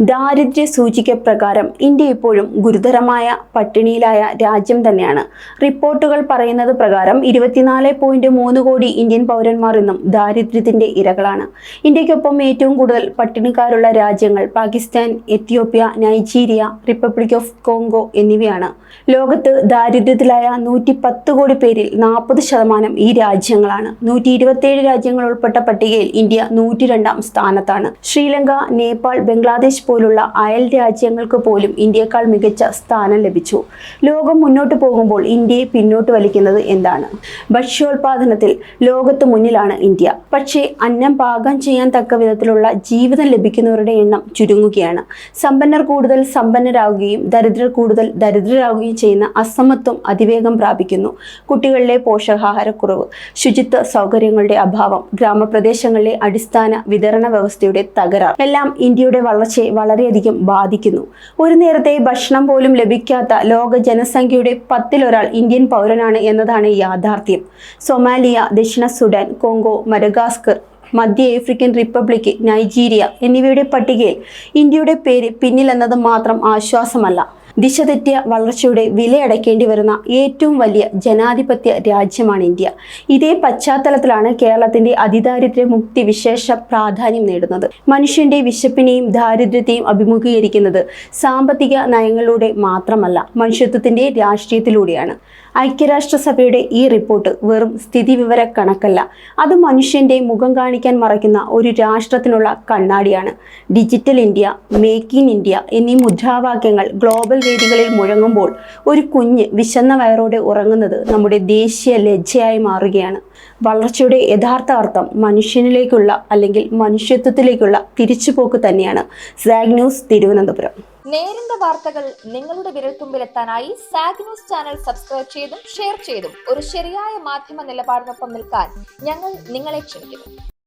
ദാരിദ്ര്യ സൂചിക പ്രകാരം ഇന്ത്യ ഇപ്പോഴും ഗുരുതരമായ പട്ടിണിയിലായ രാജ്യം തന്നെയാണ്. റിപ്പോർട്ടുകൾ പറയുന്നത് പ്രകാരം ഇരുപത്തിനാല് പോയിന്റ് മൂന്ന് കോടി ഇന്ത്യൻ പൗരന്മാർ ഇന്നും ദാരിദ്ര്യത്തിന്റെ ഇരകളാണ്. ഇന്ത്യക്കൊപ്പം ഏറ്റവും കൂടുതൽ പട്ടിണിക്കാരുള്ള രാജ്യങ്ങൾ Pakistan Ethiopia Nigeria republic of Congo എന്നിവയാണ്. ലോകത്ത് ദാരിദ്ര്യത്തിലായ നൂറ്റി പത്ത് കോടി പേരിൽ നാൽപ്പത് ശതമാനം ഈ രാജ്യങ്ങളാണ്. നൂറ്റി ഇരുപത്തിയേഴ് രാജ്യങ്ങൾ ഉൾപ്പെട്ട പട്ടികയിൽ ഇന്ത്യ നൂറ്റി രണ്ടാം സ്ഥാനത്താണ്. ശ്രീലങ്ക നേപ്പാൾ ബംഗ്ലാദേശ് പോലുള്ള അയൽ രാജ്യങ്ങൾക്ക് പോലും ഇന്ത്യയെക്കാൾ മികച്ച സ്ഥാനം ലഭിച്ചു. ലോകം മുന്നോട്ട് പോകുമ്പോൾ ഇന്ത്യയെ പിന്നോട്ട് വലിക്കുന്നത് എന്താണ്? ഭക്ഷ്യോൽപാദനത്തിൽ ലോകത്ത് മുന്നിലാണ് ഇന്ത്യ. പക്ഷേ അന്നം പാകം ചെയ്യാൻ തക്ക വിധത്തിലുള്ള ജീവിതം ലഭിക്കുന്നവരുടെ എണ്ണം ചുരുങ്ങുകയാണ്. സമ്പന്നർ കൂടുതൽ സമ്പന്നരാകുകയും ദരിദ്രർ കൂടുതൽ ദരിദ്രരാകുകയും ചെയ്യുന്ന അസമത്വം അതിവേഗം പ്രാപിക്കുന്നു. കുട്ടികളിലെ പോഷകാഹാരക്കുറവ് ശുചിത്വ സൗകര്യങ്ങളുടെ അഭാവം ഗ്രാമപ്രദേശങ്ങളിലെ അടിസ്ഥാന വിതരണ വ്യവസ്ഥയുടെ തകരാർ എല്ലാം ഇന്ത്യയുടെ വളർച്ചയെ വളരെയധികം ബാധിക്കുന്നു. ഒരു നേരത്തെ ഭക്ഷണം പോലും ലഭിക്കാത്ത ലോക ജനസംഖ്യയുടെ പത്തിലൊരാൾ ഇന്ത്യൻ പൗരനാണ് എന്നതാണ് യാഥാർത്ഥ്യം. സൊമാലിയ ദക്ഷിണ സുഡാൻ കോങ്കോ മരഗാസ്കർ മധ്യ ആഫ്രിക്കൻ റിപ്പബ്ലിക് നൈജീരിയ എന്നിവയുടെ പട്ടികയിൽ ഇന്ത്യയുടെ പേര് പിന്നിലെന്നത് മാത്രം ആശ്വാസമല്ല. ദിശ തെറ്റിയ വളർച്ചയുടെ വിലയടയ്ക്കേണ്ടി വരുന്ന ഏറ്റവും വലിയ ജനാധിപത്യ രാജ്യമാണ് ഇന്ത്യ. ഇതേ പശ്ചാത്തലത്തിലാണ് കേരളത്തിന്റെ അതിദാരിദ്ര്യ മുക്തി വിശേഷ പ്രാധാന്യം നേടുന്നത്. മനുഷ്യന്റെ വിശപ്പിനെയും ദാരിദ്ര്യത്തെയും അഭിമുഖീകരിക്കുന്നത് സാമ്പത്തിക നയങ്ങളിലൂടെ മാത്രമല്ല മനുഷ്യത്വത്തിന്റെ രാഷ്ട്രീയത്തിലൂടെയാണ്. ഐക്യരാഷ്ട്രസഭയുടെ ഈ റിപ്പോർട്ട് വെറും സ്ഥിതിവിവര കണക്കല്ല അത് മനുഷ്യന്റെ മുഖം കാണിക്കാൻ മറയ്ക്കുന്ന ഒരു രാഷ്ട്രത്തിനുള്ള കണ്ണാടിയാണ്. Digital India make in India എന്നീ മുദ്രാവാക്യങ്ങൾ ഗ്ലോബൽ വേദികളിൽ മുഴങ്ങുമ്പോൾ ഒരു കുഞ്ഞ് വിശന്ന വയറോടെ ഉറങ്ങുന്നത് നമ്മുടെ ദേശീയ ലജ്ജയായി മാറുകയാണ്. വളർച്ചയുടെ യഥാർത്ഥ അർത്ഥം മനുഷ്യനിലേക്കുള്ള അല്ലെങ്കിൽ മനുഷ്യത്വത്തിലേക്കുള്ള തിരിച്ചുപോക്ക് തന്നെയാണ്. സാഗ് ന്യൂസ് തിരുവനന്തപുരം. നേരിന്റെ വാർത്തകൾ നിങ്ങളുടെ വിരൽത്തുമ്പിലെത്താനായി സാഗ് ന്യൂസ് ചാനൽ സബ്സ്ക്രൈബ് ചെയ്തും ഷെയർ ചെയ്തും ഒരു ശരിയായ മാധ്യമ നിലപാടിനൊപ്പം നിൽക്കാൻ ഞങ്ങൾ നിങ്ങളെ ക്ഷണിക്കുന്നു.